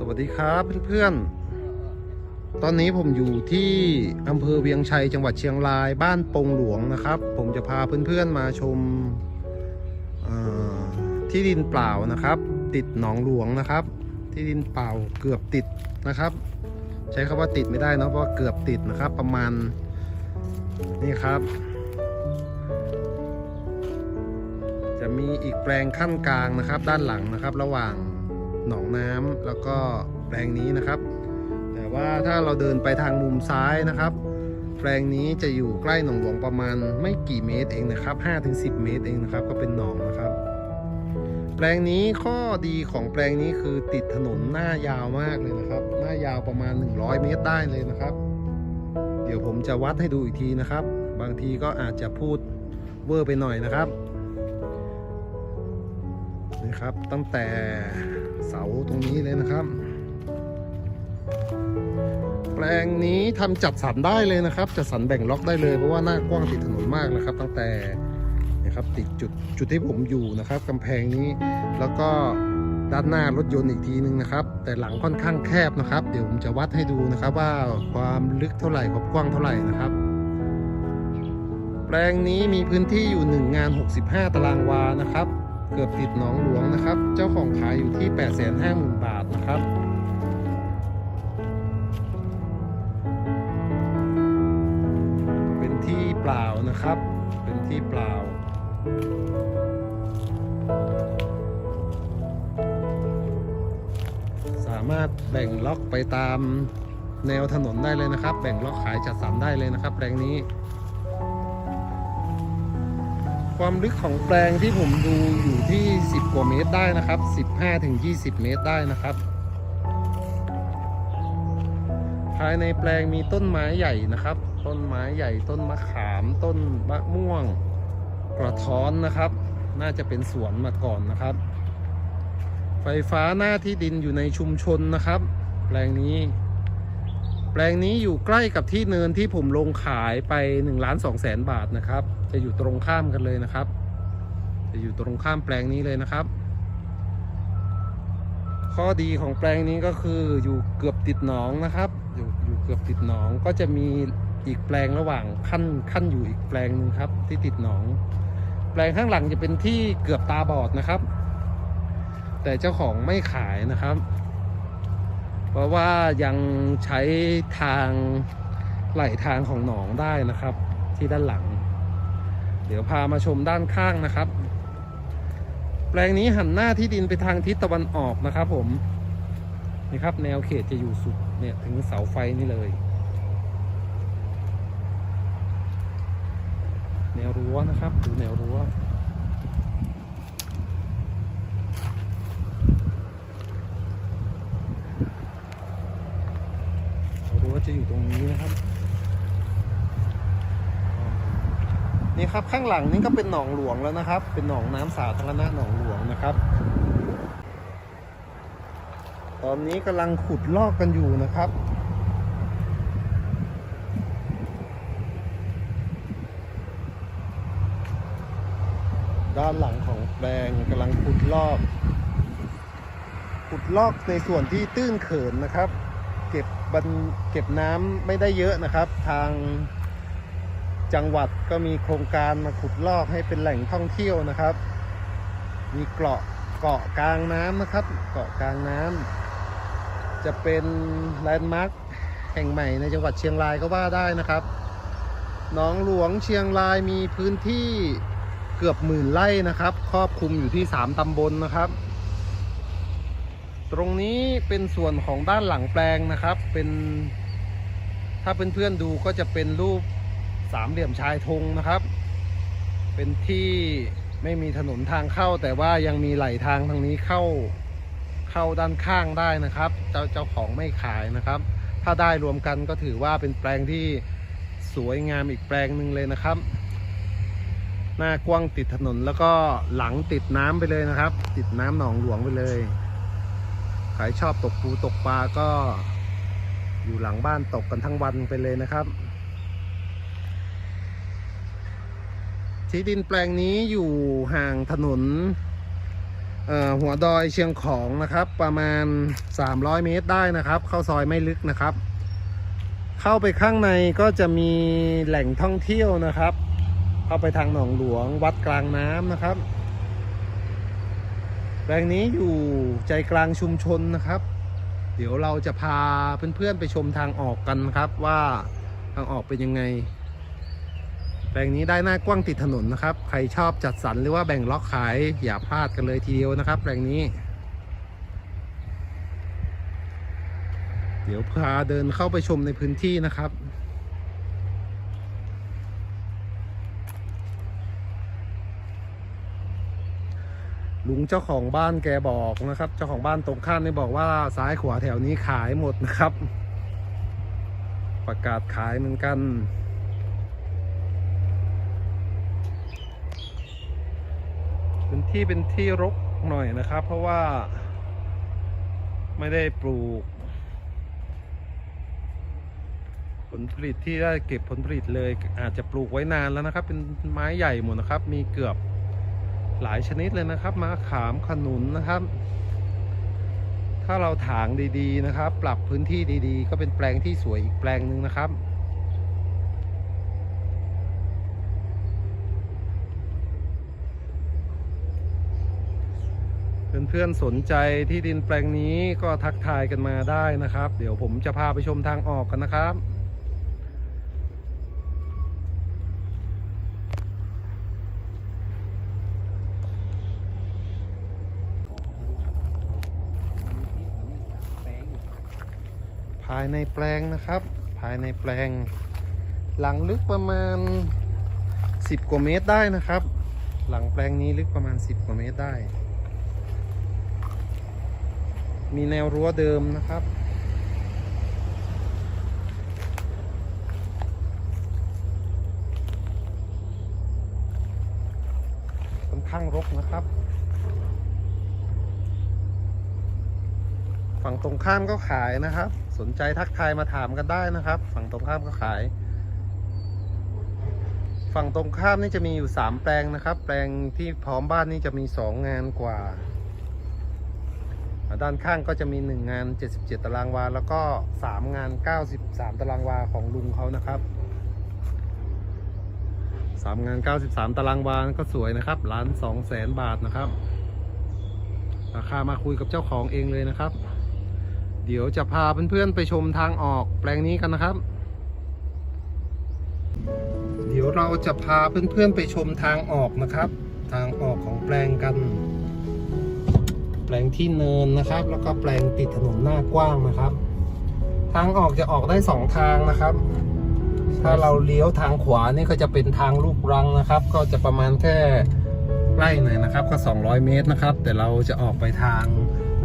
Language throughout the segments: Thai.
สวัสดีครับเพื่อนๆ ตอนนี้ผมอยู่ที่อำเภอเวียงชัยจังหวัดเชียงรายบ้านปงหลวงนะครับ ผมจะพาเพื่อนๆมาชมที่ดินเปล่านะครับ ติดหนองหลวงนะครับ ที่ดินเปล่าเกือบติดนะครับ ใช้คำว่าติดไม่ได้นะเพราะเกือบติดนะครับ ประมาณนี่ครับ จะมีอีกแปลงขั้นกลางนะครับ ด้านหลังนะครับระหว่าง หนองน้ำแล้วก็แปลงนี้นะครับ แต่ว่าถ้าเราเดินไปทางมุมซ้ายนะครับ แปลงนี้จะอยู่ใกล้หนองหลวงประมาณไม่กี่เมตรเองนะครับ 5-10 เมตรเองนะครับ ก็เป็นหนองนะครับ แปลงนี้ข้อดีของแปลงนี้คือติดถนนหน้ายาวมากเลยนะครับ หน้ายาวประมาณ 100 เมตรได้เลยนะครับ เดี๋ยวผมจะวัดให้ดูอีกทีนะครับ บางทีก็อาจจะพูดเวอร์ไปหน่อยนะครับนี่ครับตั้งแต่ เสาตรงนี้เลยนะครับ แปลงนี้ทำจัดสรรได้เลยนะครับ จัดสรรแบ่งล็อกได้เลยเพราะว่าหน้ากว้างติดถนนมากนะครับ ตั้งแต่นะครับติดจุดจุดที่ผมอยู่นะครับกำแพงนี้แล้วก็ด้านหน้ารถยนต์อีกทีนึงนะครับ แต่หลังค่อนข้างแคบนะครับ เดี๋ยวผมจะวัดให้ดูนะครับ ว่าความลึกเท่าไหร่ความกว้างเท่าไหร่นะครับ แปลงนี้มีพื้นที่อยู่1งาน 65 ตารางวานะครับ เกือบติดหนองหลวงนะครับ เจ้าของขายอยู่ที่ 850,000 บาทนะครับเป็นที่เปล่านะครับ เป็นที่เปล่าสามารถแบ่งล็อกไปตามแนวถนนได้เลยนะครับ แบ่งล็อกขายจัดสรรได้เลยนะครับแปลงนี้ ความลึกของแปลงที่ผมดูอยู่ที่ 10 กว่าเมตรได้นะครับ 15ถึง20 เมตรได้นะครับ ภายในแปลงมีต้นไม้ใหญ่นะครับ ต้นไม้ใหญ่ต้นมะขามต้นมะม่วงกระท้อนนะครับ น่าจะเป็นสวนมาก่อนนะครับ ไฟฟ้าหน้าที่ดินอยู่ในชุมชนนะครับ แปลงนี้ แปลงนี้อยู่ใกล้กับที่เนินที่ผมลงขายไป1ล้าน2แสนบาทนะครับ จะอยู่ตรงข้ามกันเลยนะครับ จะอยู่ตรงข้ามแปลงนี้เลยนะครับ ข้อดีของแปลงนี้ก็คืออยู่เกือบติดหนองนะครับอยู่อยู่เกือบติดหนองก็จะมีอีกแปลงระหว่างขั้นขั้นอยู่อีกแปลงหนึ่งครับ ที่ติดหนอง แปลงข้างหลังจะเป็นที่เกือบตาบอดนะครับ แต่เจ้าของไม่ขายนะครับ เพราะว่ายังใช้ทางไหลทางของหนองได้นะครับ ที่ด้านหลัง เดี๋ยวพามาชมด้านข้างนะครับ แปลงนี้หันหน้าที่ดินไปทางทิศตะวันออกนะครับ ผมนี่ครับ แนวเขตจะอยู่สุดเนี่ยถึงเสาไฟนี่เลย แนวรั้วนะครับดูแนวรั้ว รั้ว จะอยู่ตรงนี้นะครับ นี่ครับข้างหลังนี่ก็เป็นหนองหลวงแล้วนะครับ เป็นหนองน้ำสาธารณะหนองหลวงนะครับ ตอนนี้กำลังขุดลอกกันอยู่นะครับด้านหลังของแปลงกำลังขุดลอก ขุดลอกในส่วนที่ตื้นเขินนะครับ บันเก็บน้ำไม่ได้เยอะนะครับ ทางจังหวัดก็มีโครงการมาขุดลอกให้เป็นแหล่งท่องเที่ยวนะครับ มีเกาะเกาะกลางน้ำนะครับ เกาะกลางน้ำจะเป็นแลนด์มาร์คแห่งใหม่ในจังหวัดเชียงรายก็ว่าได้นะครับหนองหลวงเชียงรายมีพื้นที่เกือบหมื่นไร่นะครับ ครอบคลุมอยู่ที่ 3 ตำบลนะครับ ตรงนี้เป็นส่วนของด้านหลังแปลงนะครับ เป็นถ้าเพื่อนๆดูก็จะเป็นรูปสามเหลี่ยมชายธงนะครับ เป็นที่ไม่มีถนนทางเข้า แต่ว่ายังมีไหลทางทางนี้เข้าเข้าด้านข้างได้นะครับ เจ้าเจ้าของไม่ขายนะครับ ถ้าได้รวมกันก็ถือว่าเป็นแปลงที่สวยงามอีกแปลงหนึ่งเลยนะครับ หน้ากว้างติดถนนแล้วก็หลังติดน้ำไปเลยนะครับ ติดน้ำหนองหลวงไปเลย ครชอบตกปูตกปลาก็ อยู่หลังบ้านตกกันทั้งวันไปเลยนะครับ ที่ดินแปลงนี้อยู่ห่างถนนหัวดอยเชียงของนะครับ ประมาณ 300 เมตรได้นะครับ เข้าซอยไม่ลึกนะครับ เข้าไปข้างในก็จะมีแหล่งท่องเที่ยวนะครับ เข้าไปทางหนองหลวงวัดกลางน้ำนะครับ แปลงนี้อยู่ใจกลางชุมชนนะครับ เดี๋ยวเราจะพาเพื่อนๆไปชมทางออกกันครับว่าทางออกเป็นยังไง แปลงนี้ได้หน้ากว้างติดถนนนะครับ ใครชอบจัดสรรหรือว่าแบ่งล็อกขายอย่าพลาดกันเลยทีเดียวนะครับ แปลงนี้ เดี๋ยวพาเดินเข้าไปชมในพื้นที่นะครับ ลุงเจ้าของบ้านแกบอกนะครับ เจ้าของบ้านตรงข้ามนี่บอกว่าซ้ายขวาแถวนี้ขายหมดนะครับ ประกาศขายเหมือนกันพื้นที่เป็นที่รกหน่อยนะครับ เพราะว่าไม่ได้ปลูก ผลผลิตที่ได้เก็บผลผลิตเลย อาจจะปลูกไว้นานแล้วนะครับ เป็นไม้ใหญ่หมดนะครับ มีเกือบ หลายชนิดเลยนะครับมะขามขนุนนะครับ ถ้าเราถางดีๆนะครับ ปรับพื้นที่ดีๆ ก็เป็นแปลงที่สวยอีกแปลงหนึ่งนะครับเพื่อนๆสนใจที่ดินแปลงนี้ก็ทักทายกันมาได้นะครับ เดี๋ยวผมจะพาไปชมทางออกกันนะครับ ภายในแปลงนะครับ ภายในแปลง หลังลึกประมาณ 10 กว่าเมตรได้นะครับ หลังแปลงนี้ลึกประมาณ 10 กว่าเมตรได้ มีแนวรั้วเดิมนะครับค่อนข้างรกนะครับ ฝั่งตรงข้ามก็ขายนะครับ สนใจทักทายมาถามกันได้นะครับ ฝั่งตรงข้ามก็ขาย ฝั่งตรงข้ามนี่จะมีอยู่ 3 แปลงนะครับ แปลงที่พร้อมบ้านนี่จะมี 2 งานกว่า ด้านข้างก็จะมี 1 งาน 77 ตารางวา แล้วก็ 3 งาน 93 ตารางวาของลุงเขานะครับ3งาน 93 ตารางวา ก็สวยนะครับล้าน2แสนบาทนะครับ ราคามาคุยกับเจ้าของเองเลยนะครับ เดี๋ยวจะพาเพื่อนๆไปชมทางออกแปลงนี้กันนะครับ เดี๋ยวเราจะพาเพื่อนๆไปชมทางออกนะครับ ทางออกของแปลงกัน แปลงที่เนินนะครับ แล้วก็แปลงติดถนนหน้ากว้างนะครับ ทางออกจะออกได้สองทางนะครับ ถ้าเราเลี้ยวทางขวานี่ก็จะเป็นทางลูกรังนะครับ ก็จะประมาณแค่ใกล้หน่อยนะครับ ก็ 200 เมตรนะครับ แต่เราจะออกไปทาง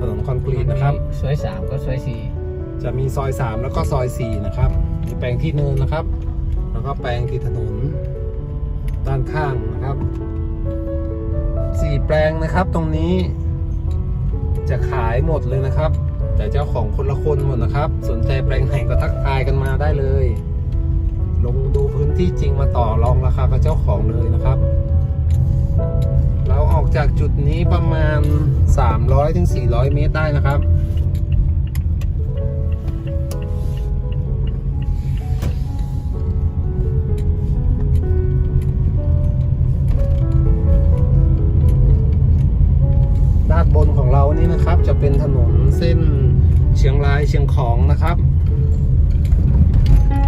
ถนนคอนกรีตนะครับสวยสามก็สวยสี่จะมีซอย 3 แล้วก็ซอย 4 นะครับ มีแปลงที่เนินนะครับ แล้วก็แปลงที่ถนน ด้านข้างนะครับสี่แปลงนะครับตรงนี้จะขายหมดเลยนะครับ แต่เจ้าของคนละคนหมดนะครับ สนใจแปลงไหนก็ทักทายกันมาได้เลย ลงดูพื้นที่จริงมาต่อรองราคากับเจ้าของเลยนะครับ เราออกจากจุดนี้ประมาณ 300-400 เมตรได้นะครับ ด้านบนของเรานี่นะครับ จะเป็นถนนเส้นเชียงรายเชียงของนะครับ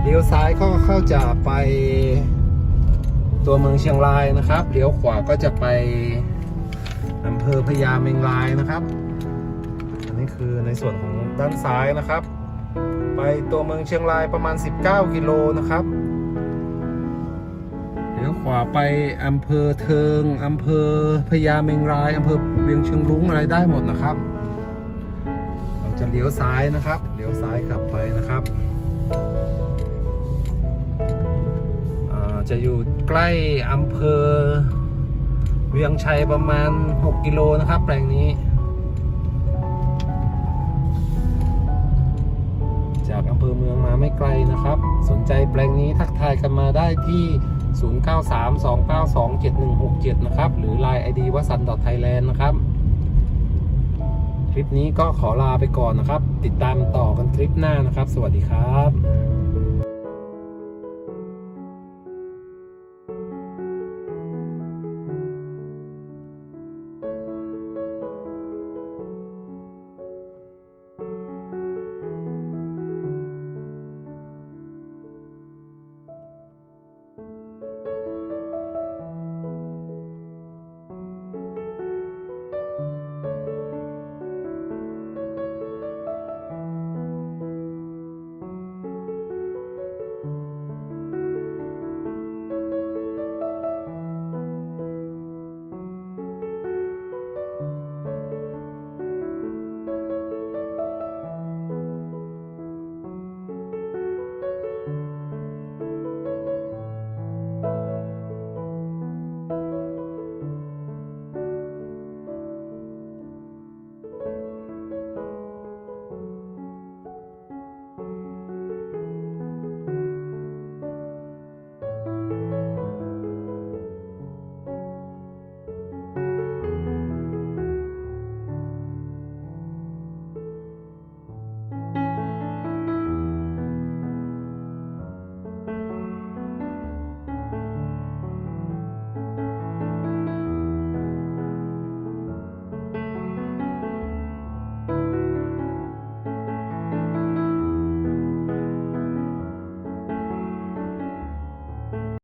เลี้ยวซ้ายก็เข้าจะไปตัวเมืองเชียงรายนะครับ เลี้ยวขวาก็จะไป อำเภอพญาเมงรายนะครับ อันนี้คือในส่วนของด้านซ้ายนะครับ ไปตัวเมืองเชียงรายประมาณ 19 กิโลนะครับเลี้ยวขวาไปอำเภอเทิงอำเภอพญาเมงรายอำเภอเวียงเชียงรุ้งอะไรได้หมดนะครับ เราจะเลี้ยวซ้ายนะครับเลี้ยวซ้ายกลับไปนะครับจะอยู่ใกล้อำเภอ เวียงชัยประมาณ 6 กิโลนะครับ แปลงนี้ จากอำเภอเมืองมาไม่ไกลนะครับ สนใจแปลงนี้ทักทายกันมาได้ที่ 0932927167 นะครับ หรือ Line ID วัสันดอทไทยแลนด์นะครับ คลิปนี้ก็ขอลาไปก่อนนะครับ ติดตามต่อกันคลิปหน้านะครับ สวัสดีครับ